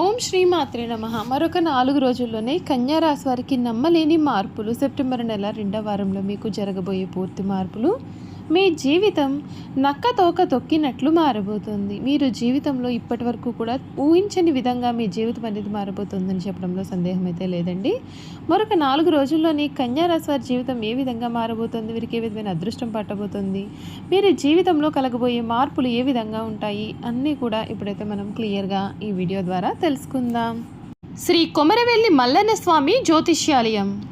ఓం శ్రీమాత్రే నమ. మరొక నాలుగు రోజుల్లోనే కన్యారాశి వారికి నమ్మలేని మార్పులు. సెప్టెంబర్ నెల రెండవ వారంలో మీకు జరగబోయే పూర్తి మార్పులు మీ జీవితం నక్క తోక తొక్కినట్లు మారబోతుంది. మీరు జీవితంలో ఇప్పటి వరకు కూడా ఊహించని విధంగా మీ జీవితం అనేది మారబోతుందని చెప్పడంలో సందేహం అయితే లేదండి. మరొక నాలుగు రోజుల్లోనే కన్యారాశి వారి జీవితం ఏ విధంగా మారబోతుంది? వీరికి ఏ విధమైన అదృష్టం పట్టబోతుంది? మీరు జీవితంలో కలగబోయే మార్పులు ఏ విధంగా ఉంటాయి? అన్నీ కూడా ఇప్పుడైతే మనం క్లియర్గా ఈ వీడియో ద్వారా తెలుసుకుందాం. శ్రీ కొమరవెల్లి మల్లన్న స్వామి జ్యోతిష్యాలయం.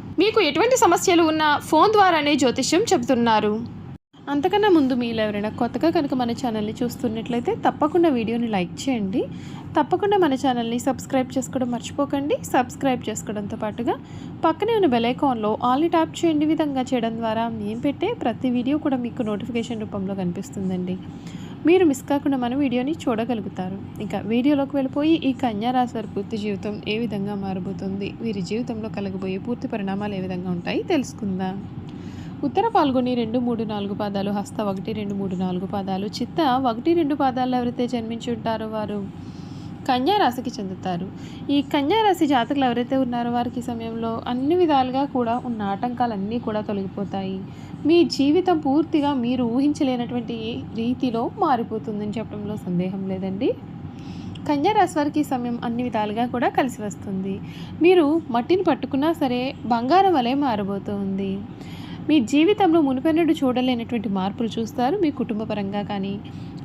మీకు ఎటువంటి సమస్యలు ఉన్నా ఫోన్ ద్వారానే జ్యోతిష్యం చెబుతున్నారు. అంతకన్నా ముందు మీరు ఎవరైనా కొత్తగా కనుక మన ఛానల్ని చూస్తున్నట్లయితే తప్పకుండా వీడియోని లైక్ చేయండి. తప్పకుండా మన ఛానల్ని సబ్స్క్రైబ్ చేసుకోవడం మర్చిపోకండి. సబ్స్క్రైబ్ చేసుకోవడంతో పాటుగా పక్కనే ఉన్న బెలైకాన్లో ఆల్ని ట్యాప్ చేయండి. విధంగా చేయడం ద్వారా మేము పెట్టే ప్రతి వీడియో కూడా మీకు నోటిఫికేషన్ రూపంలో కనిపిస్తుందండి. మీరు మిస్ కాకుండా మన వీడియోని చూడగలుగుతారు. ఇంకా వీడియోలోకి వెళ్ళిపోయి ఈ కన్యారాశి వారి పూర్తి జీవితం ఏ విధంగా మారబోతుంది? వీరి జీవితంలో కలగబోయే పూర్తి పరిణామాలు ఏ విధంగా ఉంటాయి? తెలుసుకుందాం. ఉత్తర పాల్గొని రెండు మూడు నాలుగు పాదాలు హస్త ఒకటి రెండు మూడు నాలుగు పాదాలు చిత్త ఒకటి రెండు పాదాల్లో ఎవరైతే జన్మించి ఉంటారో వారు? కన్యారాశికి చెందుతారు. ఈ కన్యారాశి జాతకులు ఎవరైతే ఉన్నారో వారికి సమయంలో అన్ని విధాలుగా కూడా ఉన్న ఆటంకాలన్నీ కూడా తొలగిపోతాయి. మీ జీవితం పూర్తిగా మీరు ఊహించలేనటువంటి రీతిలో మారిపోతుందని చెప్పడంలో సందేహం లేదండి. కన్యారాశి వారికి సమయం అన్ని విధాలుగా కూడా కలిసి వస్తుంది. మీరు మట్టిని పట్టుకున్నా సరే బంగారం వలె మారబోతుంది. మీ జీవితంలో మునిపెన్నడు చూడలేనటువంటి మార్పులు చూస్తారు. మీ కుటుంబ పరంగా కానీ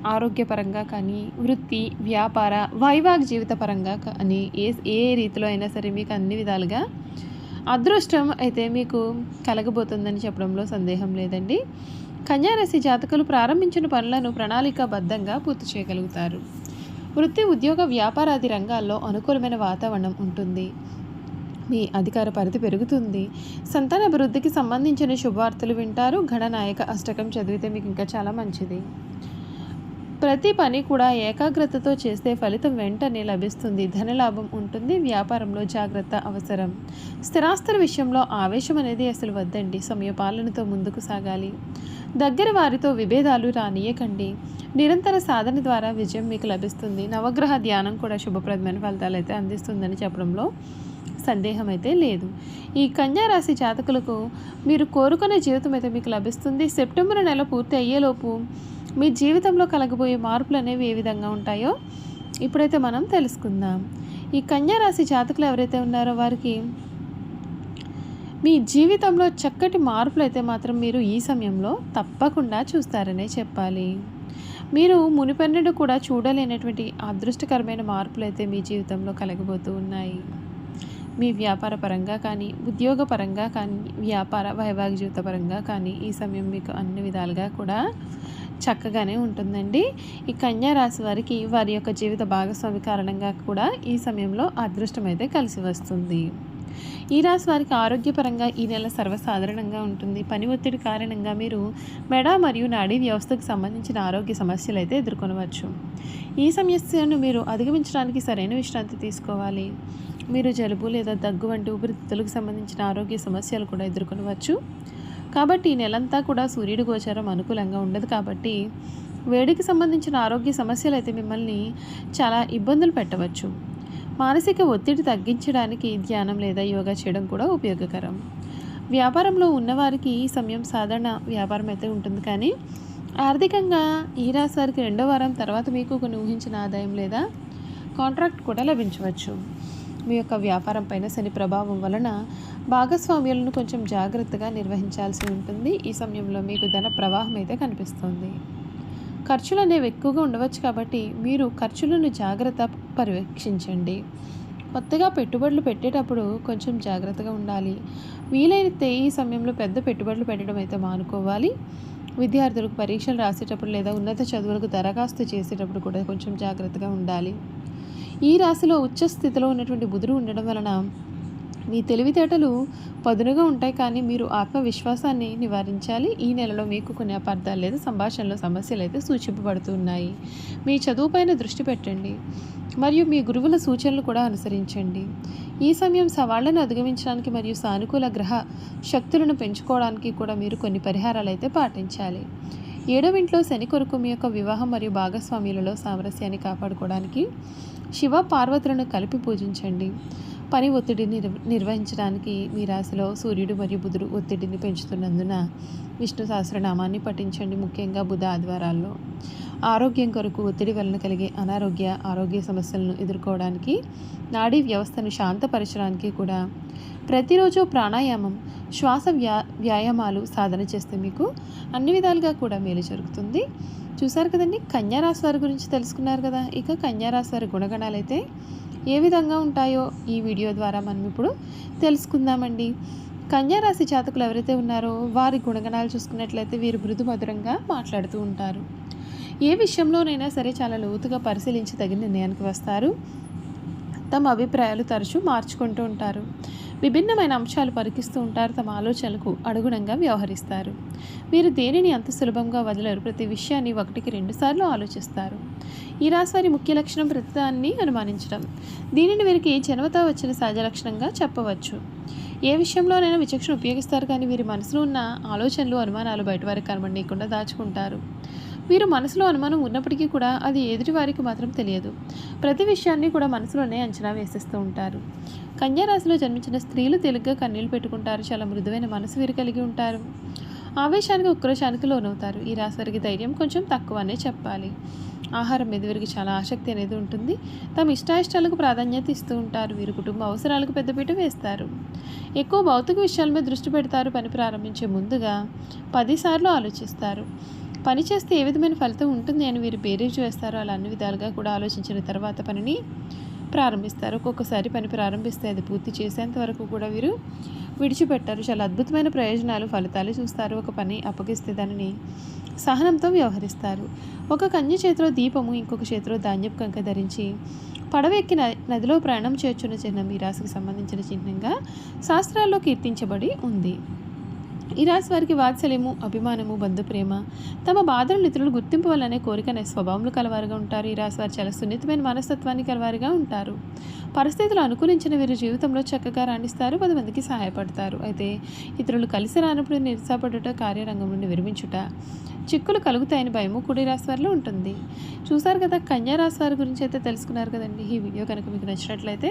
ఆరోగ్యపరంగా కానీ వృత్తి వ్యాపార వైవాహిక జీవిత పరంగా కానీ ఏ ఏ రీతిలో అయినా సరే మీకు అన్ని విధాలుగా అదృష్టం అయితే మీకు కలగబోతుందని చెప్పడంలో సందేహం లేదండి. కన్యారాశి జాతకులు ప్రారంభించిన పనులను ప్రణాళికాబద్ధంగా పూర్తి చేయగలుగుతారు. వృత్తి ఉద్యోగ వ్యాపారాది రంగాల్లో అనుకూలమైన వాతావరణం ఉంటుంది. మీ అధికార పరిధి పెరుగుతుంది. సంతాన అభివృద్ధికి సంబంధించిన శుభవార్తలు వింటారు. గణనాయక అష్టకం చదివితే మీకు ఇంకా చాలా మంచిది. ప్రతి పని కూడా ఏకాగ్రతతో చేస్తే ఫలితం వెంటనే లభిస్తుంది. ధనలాభం ఉంటుంది. వ్యాపారంలో జాగ్రత్త అవసరం. స్థిరాస్తుల విషయంలో ఆవేశం అనేది అసలు వద్దండి. సమయపాలనతో ముందుకు సాగాలి. దగ్గర వారితో విభేదాలు రానియకండి. నిరంతర సాధన ద్వారా విజయం మీకు లభిస్తుంది. నవగ్రహ ధ్యానం కూడా శుభప్రదమైన ఫలితాలు అయితే అందిస్తుందని చెప్పడంలో సందేహం అయితే లేదు. ఈ కన్యారాశి జాతకులకు మీరు కోరుకునే జీవితం అయితే మీకు లభిస్తుంది. సెప్టెంబర్ నెల పూర్తి అయ్యేలోపు మీ జీవితంలో కలగబోయే మార్పులు అనేవి ఏ విధంగా ఉంటాయో ఇప్పుడైతే మనం తెలుసుకుందాం. ఈ కన్యా రాశి జాతకులు ఎవరైతే ఉన్నారో వారికి మీ జీవితంలో చక్కటి మార్పులు అయితే మాత్రం మీరు ఈ సమయంలో తప్పకుండా చూస్తారనే చెప్పాలి. మీరు మునిపెన్నడు కూడా చూడలేనటువంటి అదృష్టకరమైన మార్పులు అయితే మీ జీవితంలో కలగబోతూ ఉన్నాయి. మీ వ్యాపార పరంగా కానీ ఉద్యోగ పరంగా కానీ వ్యాపార వైవాహిక జీవిత పరంగా కానీ ఈ సమయం మీకు అన్ని విధాలుగా కూడా చక్కగానే ఉంటుందండి. ఈ కన్యా రాశి వారికి వారి యొక్క జీవిత భాగస్వామి కారణంగా కూడా ఈ సమయంలో అదృష్టం అయితే కలిసి వస్తుంది. ఈ రాశి వారికి ఆరోగ్యపరంగా ఈ నెల సర్వసాధారణంగా ఉంటుంది. పని ఒత్తిడి కారణంగా మీరు మెడ మరియు నాడీ వ్యవస్థకు సంబంధించిన ఆరోగ్య సమస్యలు అయితే ఎదుర్కొనవచ్చు. ఈ సమస్యను మీరు అధిగమించడానికి సరైన విశ్రాంతి తీసుకోవాలి. మీరు జలుబు లేదా దగ్గు వంటి ఊపిరితిత్తులకు సంబంధించిన ఆరోగ్య సమస్యలు కూడా ఎదుర్కొనవచ్చు. కాబట్టి ఈ నెలంతా కూడా సూర్యుడి గోచారం అనుకూలంగా ఉండదు కాబట్టి వేడికి సంబంధించిన ఆరోగ్య సమస్యలు అయితే మిమ్మల్ని చాలా ఇబ్బందులు పెట్టవచ్చు. మానసిక ఒత్తిడి తగ్గించడానికి ధ్యానం లేదా యోగా చేయడం కూడా ఉపయోగకరం. వ్యాపారంలో ఉన్నవారికి ఈ సమయం సాధారణ వ్యాపారం అయితే ఉంటుంది కానీ ఆర్థికంగా ఈ రాశి వారికి రెండో వారం తర్వాత మీకు కొన్ని ఊహించిన ఆదాయం లేదా కాంట్రాక్ట్ కూడా లభించవచ్చు. మీ యొక్క వ్యాపారం పైన శని ప్రభావం వలన భాగస్వామ్యాలను కొంచెం జాగ్రత్తగా నిర్వహించాల్సి ఉంటుంది. ఈ సమయంలో మీకు ధన ప్రవాహం అయితే కనిపిస్తుంది. ఖర్చులు అనేవి ఎక్కువగా ఉండవచ్చు కాబట్టి మీరు ఖర్చులను జాగ్రత్త పర్యవేక్షించండి. కొత్తగా పెట్టుబడులు పెట్టేటప్పుడు కొంచెం జాగ్రత్తగా ఉండాలి. వీలైతే ఈ సమయంలో పెద్ద పెట్టుబడులు పెట్టడం అయితే మానుకోవాలి. విద్యార్థులకు పరీక్షలు రాసేటప్పుడు లేదా ఉన్నత చదువులకు దరఖాస్తు చేసేటప్పుడు కూడా కొంచెం జాగ్రత్తగా ఉండాలి. ఈ రాశిలో ఉచ్చ స్థితిలో ఉన్నటువంటి బుధుడు ఉండడం వలన మీ తెలివితేటలు పదునుగా ఉంటాయి కానీ మీరు ఆత్మవిశ్వాసాన్ని నివారించాలి. ఈ నెలలో మీకు కొన్ని అపార్థాలు లేదా సంభాషణలో సమస్యలు అయితే సూచింపబడుతున్నాయి మీ చదువుపైన దృష్టి పెట్టండి. మరియు మీ గురువుల సూచనలు కూడా అనుసరించండి. ఈ సమయం సవాళ్ళను అధిగమించడానికి మరియు సానుకూల గ్రహ శక్తులను పెంచుకోవడానికి కూడా మీరు కొన్ని పరిహారాలు అయితే పాటించాలి. ఏడవ ఇంట్లో శని కొరకు మీ యొక్క వివాహం మరియు భాగస్వామ్యులలో సామరస్యాన్ని కాపాడుకోవడానికి శివ పార్వతులను కలిపి పూజించండి. పని ఒత్తిడిని నిర్వ- నిర్వహించడానికి మీ రాశిలో సూర్యుడు మరియు బుధుడు ఒత్తిడిని పెంచుతున్నందున విష్ణు సహస్రనామాన్ని పఠించండి ముఖ్యంగా బుధ ఆదివారాల్లో. ఆరోగ్యం కొరకు ఒత్తిడి వలన కలిగే అనారోగ్య ఆరోగ్య సమస్యలను ఎదుర్కోవడానికి నాడీ వ్యవస్థను శాంతపరచడానికి కూడా ప్రతిరోజు ప్రాణాయామం శ్వాస వ్యా వ్యాయామాలు సాధన చేస్తే మీకు అన్ని విధాలుగా కూడా మేలు జరుగుతుంది. చూసారు కదండి? కన్యా రాశి వారి గురించి తెలుసుకున్నారు కదా? ఇక కన్యారాశి వారి గుణగణాలు అయితే ఏ విధంగా ఉంటాయో ఈ వీడియో ద్వారా మనం ఇప్పుడు తెలుసుకుందామండి. కన్యారాశి జాతకులు ఎవరైతే ఉన్నారో వారి గుణగణాలు చూసుకున్నట్లయితే వీరు మృదు మధురంగా మాట్లాడుతూ ఉంటారు. ఏ విషయంలోనైనా సరే చాలా లోతుగా పరిశీలించి తగిన నిర్ణయానికి వస్తారు. తమ అభిప్రాయాలు తరచూ మార్చుకుంటూ ఉంటారు. విభిన్నమైన అంశాలు పరికిస్తూ ఉంటారు. తమ ఆలోచనలకు అనుగుణంగా వ్యవహరిస్తారు. వీరు దేనిని అంత సులభంగా వదలరు? ప్రతి విషయాన్ని ఒకటికి రెండుసార్లు ఆలోచిస్తారు. ఈ రాశి వారి ముఖ్య లక్షణం ప్రతిదాన్ని అనుమానించడం. దీనిని వీరికి జన్మత వచ్చిన సహజ లక్షణంగా చెప్పవచ్చు. ఏ విషయంలోనైనా విచక్షణ ఉపయోగిస్తారు కానీ వీరి మనసులో ఉన్న ఆలోచనలు అనుమానాలు బయట వారికి కనబడనీయకుండా దాచుకుంటారు. వీరు మనసులో అనుమానం ఉన్నప్పటికీ కూడా అది ఎదుటి వారికి మాత్రం తెలియదు. ప్రతి విషయాన్ని కూడా మనసులోనే అంచనా వేసేస్తూ ఉంటారు. కన్యారాశిలో జన్మించిన స్త్రీలు తేలిగ్గా కన్నీళ్ళు పెట్టుకుంటారు. చాలా మృదువైన మనసు వీరు కలిగి ఉంటారు. ఆవేశానికి ఉక్రోశానికి లోనవుతారు. ఈ రాశి వారికి ధైర్యం కొంచెం తక్కువనే చెప్పాలి. ఆహారం మీద వీరికి చాలా ఆసక్తి అనేది ఉంటుంది. తమ ఇష్టాయిష్టాలకు ప్రాధాన్యత ఇస్తూ ఉంటారు. వీరు కుటుంబ అవసరాలకు పెద్దపీట వేస్తారు. ఎక్కువ భౌతిక విషయాల మీద దృష్టి పెడతారు. పని ప్రారంభించే ముందుగా పదిసార్లు ఆలోచిస్తారు. పని చేస్తే ఏ విధమైన ఫలితం ఉంటుంది అని వీరు బేరీజు వేస్తారో అలా అన్ని విధాలుగా కూడా ఆలోచించిన తర్వాత పనిని ప్రారంభిస్తారు. ఒక్కొక్కసారి పని ప్రారంభిస్తే అది పూర్తి చేసేంత వరకు కూడా వీరు విడిచిపెట్టారు. చాలా అద్భుతమైన ప్రయోజనాలు ఫలితాలు చూస్తారు. ఒక పని అప్పగిస్తే దానిని సహనంతో వ్యవహరిస్తారు. ఒక కన్య చేతిలో దీపము ఇంకొక చేతిలో ధాన్యపు కంక ధరించి పడవ ఎక్కి నదిలో ప్రయాణం చేర్చున్న చిహ్నం ఈ రాశికి సంబంధించిన చిహ్నంగా శాస్త్రాల్లో కీర్తించబడి ఉంది. ఈ రాశి వారికి వాత్సల్యము అభిమానము బంధుప్రేమ. తమ బాధలను ఇతరులు గుర్తింపు వల్లనే కోరిక అనే స్వభావములు కలవారుగా ఉంటారు. ఈ రాశి వారు చాలా సున్నితమైన మనస్తత్వాన్ని కలవారుగా ఉంటారు. పరిస్థితులు అనుకూలించిన వీరు జీవితంలో చక్కగా రాణిస్తారు పది మందికి సహాయపడతారు. అయితే ఇతరులు కలిసి రానప్పుడు నిరుత్సాహపడుట కార్యరంగం నుండి విరమించుట చిక్కులు కలుగుతాయని భయము కుడి రాశి వారిలో ఉంటుంది. చూసారు కదా కన్యా రాశి వారి గురించి అయితే తెలుసుకున్నారు కదండి. ఈ వీడియో కనుక మీకు నచ్చినట్లయితే